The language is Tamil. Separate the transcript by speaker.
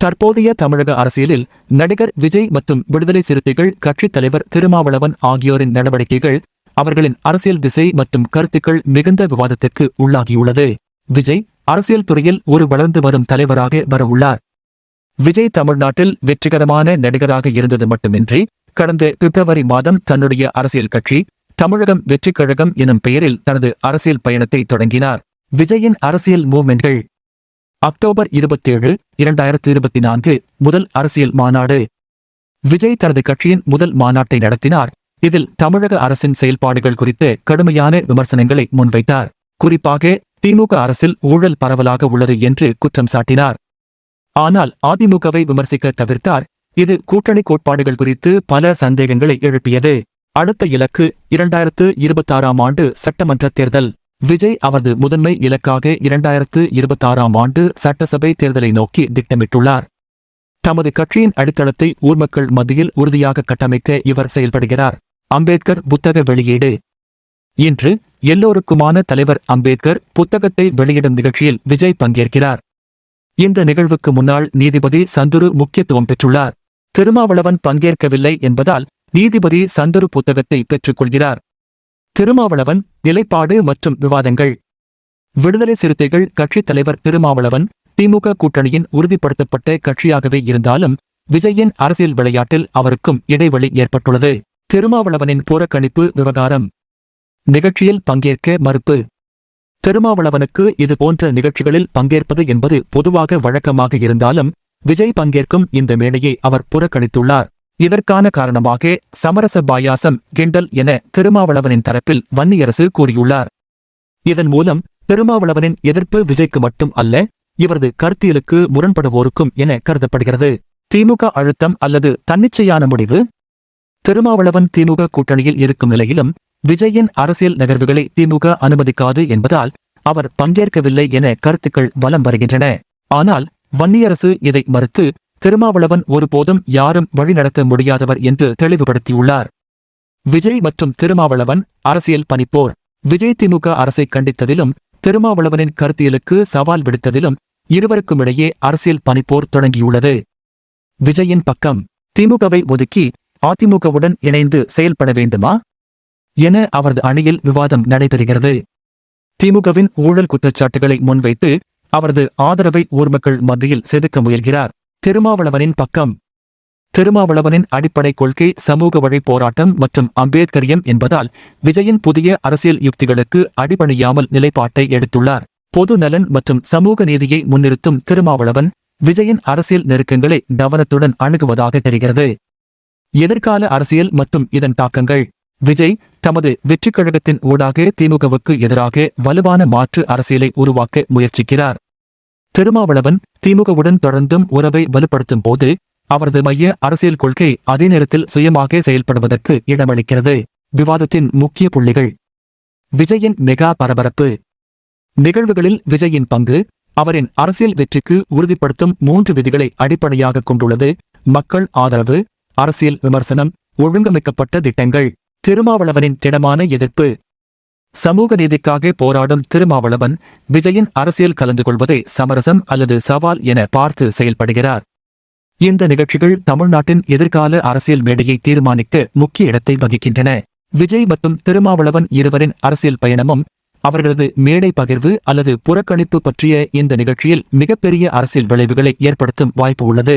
Speaker 1: தற்போதைய தமிழக அரசியலில் நடிகர் விஜய் மற்றும் விடுதலை சிறுத்தைகள் கட்சித் தலைவர் திருமாவளவன் ஆகியோரின் நடவடிக்கைகள் அவர்களின் அரசியல் திசை மற்றும் கருத்துக்கள் மிகுந்த விவாதத்திற்கு உள்ளாகியுள்ளது. விஜய் அரசியல் துறையில் ஒரு வளர்ந்து வரும் தலைவராக வரவுள்ளார். விஜய் தமிழ்நாட்டில் வெற்றிகரமான நடிகராக இருந்தது மட்டுமின்றி கடந்த பிப்ரவரி மாதம் தன்னுடைய அரசியல் கட்சி தமிழகம் வெற்றிக் கழகம் எனும் பெயரில் தனது அரசியல் பயணத்தை தொடங்கினார். விஜயின் அரசியல் மூவ்மெண்ட்கள் அக்டோபர் இருபத்தேழு இரண்டாயிரத்து இருபத்தி நான்கு முதல் அரசியல் மாநாடு. விஜய் தனது கட்சியின் முதல் மாநாட்டை நடத்தினார். இதில் தமிழக அரசின் செயல்பாடுகள் குறித்து கடுமையான விமர்சனங்களை முன்வைத்தார். குறிப்பாக திமுக அரசில் ஊழல் பரவலாக உள்ளது என்று குற்றம் சாட்டினார். ஆனால் அதிமுகவை விமர்சிக்க தவிர்த்தார். இது கூட்டணி கோட்பாடுகள் குறித்து பல சந்தேகங்களை எழுப்பியது. அடுத்த இலக்கு இரண்டாயிரத்து இருபத்தாறாம் ஆண்டு சட்டமன்ற தேர்தல். விஜய் அவரது முதன்மை இலக்காக இரண்டாயிரத்து இருபத்தாறாம் ஆண்டு சட்டசபை தேர்தலை நோக்கி திட்டமிட்டுள்ளார். தமது கட்சியின் அடித்தளத்தை ஊர்மக்கள் மத்தியில் உறுதியாக கட்டமைக்க இவர் செயல்படுகிறார். அம்பேத்கர் புத்தக வெளியீடு. இன்று எல்லோருக்குமான தலைவர் அம்பேத்கர் புத்தகத்தை வெளியிடும் நிகழ்ச்சியில் விஜய் பங்கேற்கிறார். இந்த நிகழ்வுக்கு முன்னால் நீதிபதி சந்துரு முக்கியத்துவம் பெற்றுள்ளார். திருமாவளவன் பங்கேற்கவில்லை என்பதால் நீதிபதி சந்துரு புத்தகத்தை பெற்றுக்கொள்கிறார் திருமாவளவன் நிலைப்பாடு மற்றும் விவாதங்கள். விடுதலை சிறுத்தைகள் கட்சித் தலைவர் திருமாவளவன் திமுக கூட்டணியின் உறுதிப்படுத்தப்பட்ட கட்சியாகவே இருந்தாலும் விஜயின் அரசியல் விளையாட்டில் அவருக்கும் இடைவெளி ஏற்பட்டுள்ளது. திருமாவளவனின் புறக்கணிப்பு விவகாரம். நிகழ்ச்சியில் பங்கேற்க மறுப்பு. திருமாவளவனுக்கு இது போன்ற நிகழ்ச்சிகளில் பங்கேற்பது என்பது பொதுவாக வழக்கமாக இருந்தாலும் விஜய் பங்கேற்கும் இந்த மேடையை அவர் புறக்கணித்துள்ளார். இதற்கான காரணமாக சமரச பாயாசம் கிண்டல் என திருமாவளவனின் தரப்பில் வன்னியரசு கூறியுள்ளார். இதன் மூலம் திருமாவளவனின் எதிர்ப்பு விஜய்க்கு மட்டும் அல்ல இவரது கருத்தியலுக்கு முரண்படுவோருக்கும் என கருதப்படுகிறது. திமுக அழுத்தம் அல்லது தன்னிச்சையான முடிவு? திருமாவளவன் திமுக கூட்டணியில் இருக்கும் நிலையிலும் விஜயின் அரசியல் நகர்வுகளை திமுக அனுமதிக்காது என்பதால் அவர் பங்கேற்கவில்லை என கருத்துக்கள் வலம் வருகின்றன. ஆனால் வன்னியரசு இதை மறுத்து திருமாவளவன் ஒருபோதும் யாரும் வழிநடத்த முடியாதவர் என்று தெளிவுபடுத்தியுள்ளார். விஜய் மற்றும் திருமாவளவன் அரசியல் பணிப்போர். விஜய் திமுக அரசை கண்டித்ததிலும் திருமாவளவனின் கருத்தியலுக்கு சவால் விடுத்ததிலும் இருவருக்குமிடையே அரசியல் பணிப்போர் தொடங்கியுள்ளது. விஜயின் பக்கம் திமுகவை ஒதுக்கி அதிமுகவுடன் இணைந்து செயல்பட வேண்டுமா? என அவரது அணியில் விவாதம் நடைபெறுகிறது. திமுகவின் ஊழல் குற்றச்சாட்டுகளை முன்வைத்து அவரது ஆதரவை ஊர்மக்கள் மத்தியில் செதுக்க முயல்கிறார். திருமாவளவனின் பக்கம். திருமாவளவனின் அடிப்படை கொள்கை சமூக வழி போராட்டம் மற்றும் அம்பேத்கரியம் என்பதால் விஜயின் புதிய அரசியல் யுக்திகளுக்கு அடிபணியாமல் நிலைப்பாட்டை எடுத்துள்ளார். பொது நலன் மற்றும் சமூக நீதியை முன்னிறுத்தும் திருமாவளவன் விஜயின் அரசியல் நெருக்கங்களை கவனத்துடன் அணுகுவதாக தெரிகிறது. எதிர்கால அரசியல் மற்றும் இதன் தாக்கங்கள். விஜய் தமது வெற்றிக் கழகத்தின் ஊடாக திமுகவுக்கு எதிராக வலுவான மாற்று அரசியலை உருவாக்க முயற்சிக்கிறார். திருமாவளவன் திமுகவுடன் தொடர்ந்தும் உறவை வலுப்படுத்தும் போது அவரது மைய அரசியல் கொள்கை அதே நேரத்தில் சுயமாக செயல்படுவதற்கு இடமளிக்கிறது. விவாதத்தின் முக்கிய புள்ளிகள். விஜயின் மெகா பரபரப்பு. நிகழ்வுகளில் விஜயின் பங்கு அவரின் அரசியல் வெற்றிக்கு உறுதிப்படுத்தும் மூன்று விதிகளை அடிப்படையாக கொண்டுள்ளது. மக்கள் ஆதரவு அரசியல் விமர்சனம் ஒழுங்கமைக்கப்பட்ட திட்டங்கள். திருமாவளவனின் திடமான எதிர்ப்பு. சமூக நீதிக்காக போராடும் திருமாவளவன் விஜயின் அரசியல் கலந்து கொள்வதை சமரசம் அல்லது சவால் என பார்த்து செயல்படுகிறார். இந்த நிகழ்ச்சிகள் தமிழ்நாட்டின் எதிர்கால அரசியல் மேடையை தீர்மானிக்க முக்கிய இடத்தை வகிக்கின்றன. விஜய் மற்றும் திருமாவளவன் இருவரின் அரசியல் பயணமும் அவர்களது மேடை பகிர்வு அல்லது புறக்கணிப்பு பற்றிய இந்த நிகழ்ச்சியில் மிகப்பெரிய அரசியல் விளைவுகளை ஏற்படுத்தும் வாய்ப்பு உள்ளது.